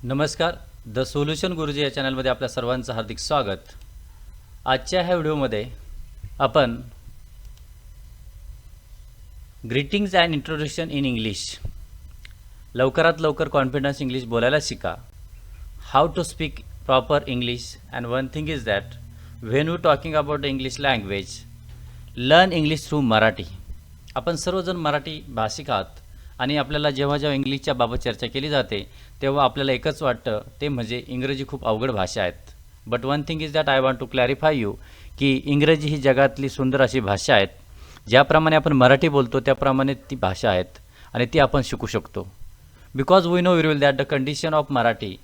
नमस्कार. The solution गुरुजी या चॅनलमध्ये आपल्या सर्वांचं हार्दिक स्वागत. आजच्या ह्या व्हिडिओमध्ये आपण greetings and introduction in English लवकरात लवकर कॉन्फिडन्स इंग्लिश बोलायला शिका. How to speak proper English and one thing is that when you talking about the English language learn English through Marathi आपण सर्वजण मराठी भाषिक आहात. आणि आपल्याला जेव्हा जेव्हा इंग्लिशच्या बाबत चर्चा केली जाते तेव्हा आपल्याला एकच वाटतं ते म्हणजे इंग्रजी खूप अवघड भाषा आहेत. But one thing is that I want to clarify you की इंग्रजी ही जगातली सुंदर अशी भाषा आहेत. ज्याप्रमाणे आपण मराठी बोलतो त्याप्रमाणे ती भाषा आहेत आणि ती आपण शिकू शकतो. Because we know will that the condition of Marathi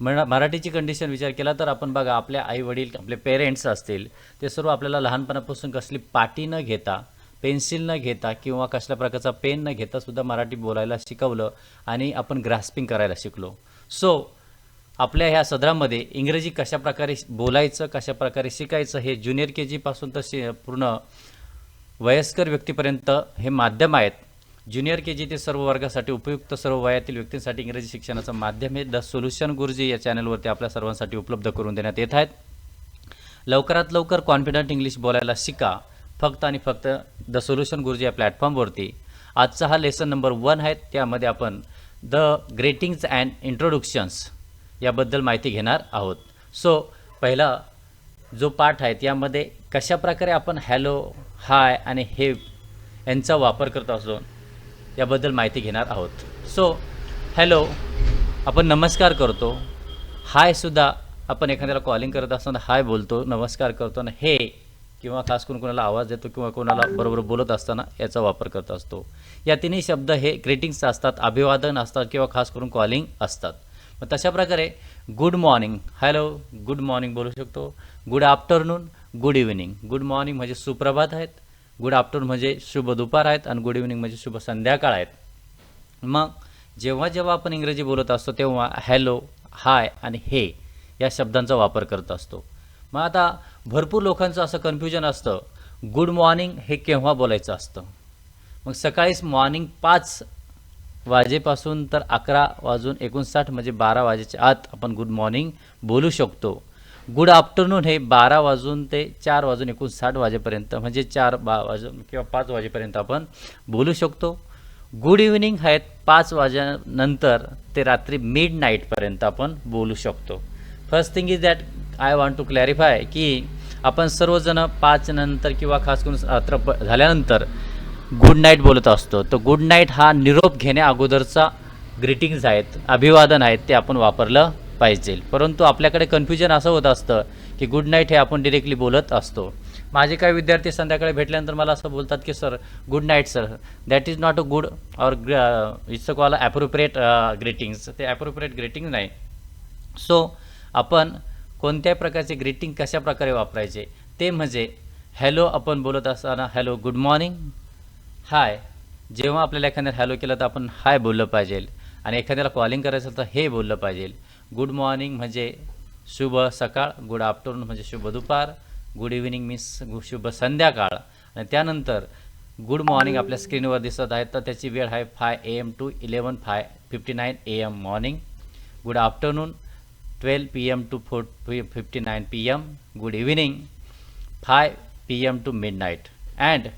मरा मराठीची कंडिशन विचार केला तर आपण बघा आपल्या आई वडील आपले पेरेंट्स असतील ते सर्व आपल्याला लहानपणापासून कसली पाटी न घेता पेन्सिल न घेता किंवा कसल्या प्रकारचा पेन न घेता सुद्धा मराठी बोलायला शिकवलं आणि आपण ग्रास्पिंग करायला शिकलो. सो आपल्या ह्या सदरामध्ये इंग्रजी कशा प्रकारे बोलायचं कशा प्रकारे शिकायचं हे ज्युनियर के जीपासून तर शि पूर्ण वयस्कर व्यक्तीपर्यंत हे माध्यम आहेत. ज्युनियर के जी ते सर्व वर्गासाठी उपयुक्त सर्व वयातील व्यक्तींसाठी इंग्रजी शिक्षणाचं माध्यम हे द सोल्युशन गुरुजी या चॅनलवरती आपल्या सर्वांसाठी उपलब्ध करून देण्यात येत आहेत. लवकरात लवकर कॉन्फिडंट इंग्लिश बोलायला शिका. फक्त आणि फक्त द सोल्युशन गुरुजी या प्लॅटफॉर्मवरती. आजचा हा लेसन नंबर वन आहे त्यामध्ये आपण द ग्रेटिंग्ज अँड इंट्रोडक्शन्स याबद्दल माहिती घेणार आहोत. सो पहिला जो पाठ आहे यामध्ये कशा प्रकारे आपण हॅलो हाय आणि हे यांचा वापर करत असतो याबद्दल माहिती घेणार आहोत. सो हॅलो आपण नमस्कार करतो. हायसुद्धा आपण एखाद्याला कॉलिंग करत असताना हाय बोलतो नमस्कार करतो आणि हे किंवा खास करून कोणाला आवाज देतो किंवा कोणाला बरोबर बोलत असताना याचा वापर करत असतो. या तिन्ही शब्द हे ग्रीटिंग्स असतात अभिवादन असतात किंवा खास करून कॉलिंग असतात. मग तशा प्रकारे good morning hello good morning बोलू शकतो. Good afternoon good evening good morning म्हणजे सुप्रभात आहेत. गुड आफ्टरनून म्हणजे शुभ दुपार आहेत आणि गुड इव्हिनिंग म्हणजे शुभ संध्याकाळ आहेत. मग जेव्हा जेव्हा आपण इंग्रजी बोलत असतो तेव्हा हॅलो हाय आणि हे या शब्दांचा वापर करत असतो. मग आता भरपूर लोकांचं असं कन्फ्युजन असतं. गुड मॉर्निंग हे केव्हा बोलायचं असतं? मग सकाळीच मॉर्निंग पाच वाजेपासून तर अकरा वाजून एकोणसाठ म्हणजे बारा वाजेच्या आत आपण गुड मॉर्निंग बोलू शकतो. गुड आफ्टरनून हे बारा वाजून ते चार वाजून एकोणसाठ वाजेपर्यंत म्हणजे चार बा वाजून किंवा पाच वाजेपर्यंत आपण बोलू शकतो. गुड इव्हिनिंग आहेत पाच वाजेनंतर ते रात्री मिड नाईटपर्यंत आपण बोलू शकतो. First thing is that I want to clarify की आपण सर्वजण पाच नंतर किंवा खास करून रात्र प- झाल्यानंतर गुड नाईट बोलत असतो. तर गुड नाईट हा निरोप घेण्या अगोदरचा ग्रीटिंग्ज आहेत अभिवादन आहेत ते आपण वापरलं पाहिजे. परंतु आपल्याकडे कन्फ्युजन असं होत असतं की गुड नाईट हे आपण डिरेक्टली बोलत असतो. माझे काही विद्यार्थी संध्याकाळी भेटल्यानंतर मला असं बोलतात की sir good night sir that is not a good or it's a call appropriate greetings ते ॲप्रोप्रिएट ग्रीटिंग नाही. सो आपण कोणत्या प्रकारचे ग्रीटिंग कशा प्रकारे वापरायचे? ते म्हणजे हॅलो आपण बोलत असताना हॅलो गुड मॉर्निंग हाय जेव्हा आपल्याला एखाद्याला हॅलो केलं तर आपण हाय बोललं पाहिजे. आणि एखाद्याला कॉलिंग करायचं असेल तर हे बोललं पाहिजे. गुड मॉर्निंग म्हणजे शुभ सकाळ गुड आफ्टरनून म्हणजे शुभ दुपार गुड इव्हिनिंग मीन्स शुभ संध्याकाळ. आणि त्यानंतर गुड मॉर्निंग आपल्या स्क्रीनवर दिसत आहे तर त्याची वेळ आहे five A M to eleven five fifty nine A M morning good afternoon twelve P M to four fifty nine P M good evening five P M to midnight and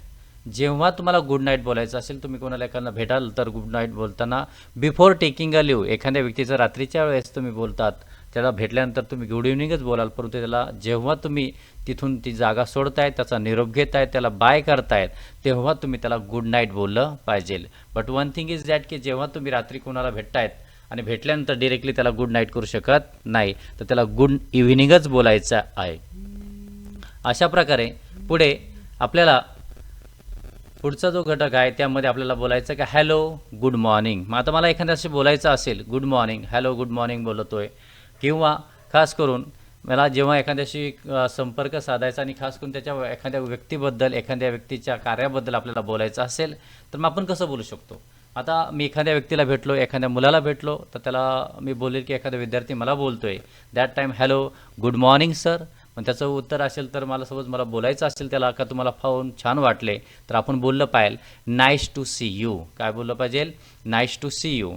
जेव्हा तुम्हाला गुड नाईट बोलायचं असेल तुम्ही कोणाला एखादा भेटाल तर good night बोलताना बिफोर टेकिंग अ लिव्ह एखाद्या व्यक्तीचं रात्रीच्या वेळेस तुम्ही बोलतात त्याला भेटल्यानंतर तुम्ही गुड इव्हनिंगच बोलाल परंतु त्याला जेव्हा तुम्ही तिथून ती जागा सोडताय त्याचा निरोप घेताय त्याला बाय करतायत तेव्हा तुम्ही त्याला गुड नाईट बोललं पाहिजे. But one thing is that की जेव्हा तुम्ही रात्री कोणाला भेटतायत आणि भेटल्यानंतर डिरेक्टली त्याला गुड नाईट करू शकत नाही. तर त्याला गुड इव्हिनिंगच बोलायचं आहे. अशा प्रकारे पुढे आपल्याला पुढचा जो घटक आहे त्यामध्ये आपल्याला बोलायचं का हॅलो गुड मॉर्निंग मग आता मला एखाद्याशी बोलायचं असेल good morning hello good morning बोलतो आहे किंवा खास करून मला जेव्हा एखाद्याशी संपर्क साधायचा आणि खास करून त्याच्या एखाद्या व्यक्तीबद्दल एखाद्या व्यक्तीच्या कार्याबद्दल आपल्याला बोलायचं असेल तर मग आपण कसं बोलू शकतो? आता मी एखाद्या व्यक्तीला भेटलो एखाद्या मुलाला भेटलो तर त्याला मी बोलेल की एखादा विद्यार्थी मला बोलतोय. That time hello good morning sir मग त्याचं उत्तर असेल तर मला सपोज मला बोलायचं असेल त्याला का तुम्हाला पाहून छान वाटले तर आपण बोललं पाहिजे नाईस टू सी यू काय बोललं पाहिजे? नाईस टू सी यू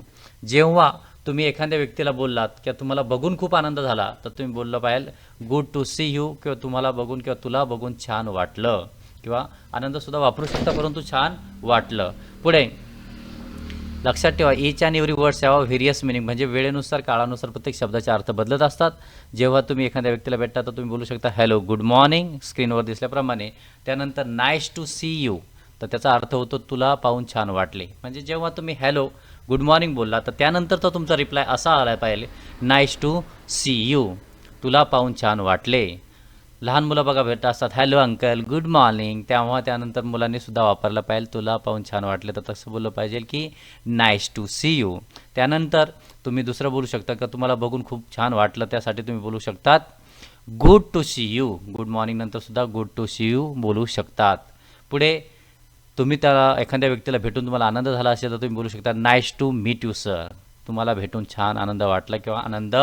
जेव्हा तुम्ही एखाद्या व्यक्तीला बोललात किंवा तुम्हाला बघून खूप आनंद झाला तर तुम्ही बोललं पाहिजे गुड टू सी यू किंवा तुम्हाला बघून किंवा तुला बघून छान वाटलं. किंवा आनंदसुद्धा वापरू शकता परंतु छान वाटलं. पुढे लक्षात ठेवा each and every words have various meaning म्हणजे वेळेनुसार काळानुसार प्रत्येक शब्दाचे अर्थ बदलत असतात. जेव्हा तुम्ही एखाद्या व्यक्तीला भेटता तर तुम्ही बोलू शकता हॅलो गुड मॉर्निंग स्क्रीनवर दिसल्याप्रमाणे त्यानंतर नाईस टू सी यू तर त्याचा अर्थ होतो तुला पाहून छान वाटले. म्हणजे जेव्हा तुम्ही हॅलो गुड मॉर्निंग बोलला तर त्यानंतर तर तुमचा रिप्लाय असा आला पाहिजे नाईस टू सी यू तुला पाहून छान वाटले. लहान मुलं बघा भेटत असतात. Hello uncle good morning. तेव्हा त्यानंतर मुलांनी सुद्धा वापरलं पाहिजे. तुला पाहून छान वाटलं तर तसं बोललं पाहिजे की नाईस टू सी यू. त्यानंतर तुम्ही दुसरं बोलू शकता का? तुम्हाला बघून खूप छान वाटलं त्यासाठी तुम्ही बोलू शकतात good to see you. Good morning नंतर सुद्धा गुड टू सी यू बोलू शकतात. पुढे तुम्ही त्याला एखाद्या व्यक्तीला भेटून तुम्हाला आनंद झाला असेल तर तुम्ही बोलू शकता nice to meet you sir. तुम्हाला भेटून छान आनंद वाटला किंवा आनंद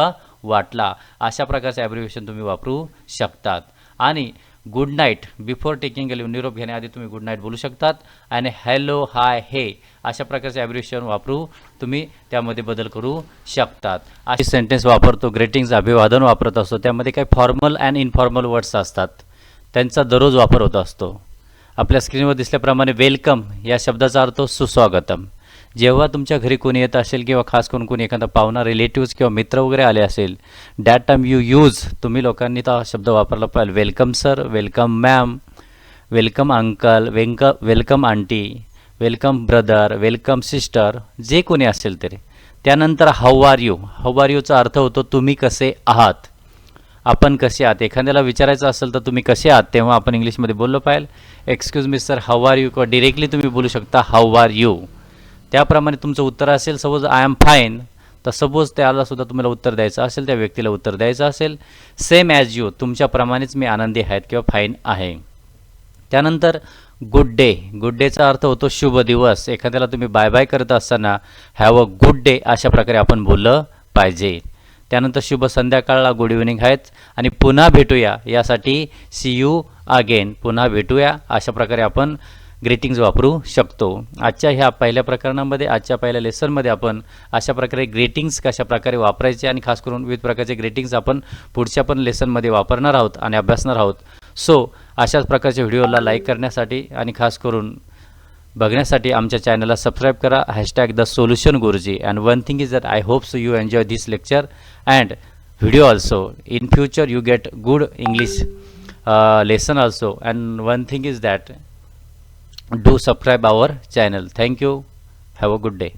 वाटला अशा प्रकारचे ॲब्रिव्हिएशन तुम्ही वापरू शकतात. आणि good night before taking a निरोप घेण्याआधी तुम्ही गुड नाईट बोलू शकतात. आणि हॅलो हाय हे अशा प्रकारचे ॲब्रिव्हिएशन वापरू तुम्ही त्यामध्ये बदल करू शकतात. अशी सेंटेन्स वापरतो ग्रेटिंग्स अभिवादन वापरत असतो. त्यामध्ये काही फॉर्मल अँड इनफॉर्मल वर्ड्स असतात. त्यांचा दररोज वापर होत असतो. आपल्या स्क्रीनवर दिसल्याप्रमाणे वेलकम या शब्दाचा अर्थ सुस्वागतम. जेव्हा तुमच्या घरी कोणी येत असेल किंवा खास करून कोणी एखादा पाहुणा रिलेटिव्स किंवा मित्र वगैरे आले असेल डॅट टर्म यू यूज तुम्ही लोकांनी तो हा शब्द वापरला पाहिजे. Welcome sir welcome ma'am welcome uncle वेंक welcome aunty welcome brother welcome sister जे कोणी असेल तरी. त्यानंतर how are you how are यूचा अर्थ होतो तुम्ही कसे आहात? आपण कसे आहात? एखाद्याला विचारायचं असेल तर तुम्ही कसे आहात? तेव्हा आपण इंग्लिशमध्ये बोललो पाहिजे. Excuse me sir how are you किंवा डिरेक्टली तुम्ही बोलू शकता हाऊ आर यू त्याप्रमाणे तुमचं उत्तर असेल सपोज आय एम फाईन तर सपोज त्याला सुद्धा तुम्हाला उत्तर द्यायचं असेल त्या व्यक्तीला उत्तर द्यायचं असेल. सेम ॲज यू तुमच्याप्रमाणेच मी आनंदी आहेत किंवा फाईन आहे. त्यानंतर गुड डे गुड डेचा अर्थ होतो शुभ दिवस. एखाद्याला तुम्ही बाय बाय करत असताना हॅव अ गुड डे अशा प्रकारे आपण बोललं पाहिजे. त्यानंतर शुभ संध्याकाळला गुड इव्हनिंग आहेत. आणि पुन्हा भेटूया. यासाठी सी यू अगेन पुन्हा भेटूया. अशा प्रकारे आपण ग्रीटिंग्ज वापरू शकतो. आजच्या ह्या पहिल्या प्रकरणामध्ये आजच्या पहिल्या लेसनमध्ये आपण अशा प्रकारे ग्रीटिंग्ज कशा प्रकारे वापरायचे आणि खास करून विविध प्रकारचे ग्रीटिंग्ज आपण पुढच्या पण लेसनमध्ये वापरणार आहोत आणि अभ्यासणार आहोत. सो अशाच प्रकारच्या व्हिडिओला लाईक करण्यासाठी आणि खास करून बघण्यासाठी आमच्या चॅनलला सबस्क्राईब करा. Hashtag the solution Guruji. And one thing is that I hope so you enjoy this lecture and video also in future you get good English lesson also and one thing is that do subscribe our channel. Thank you. Have a good day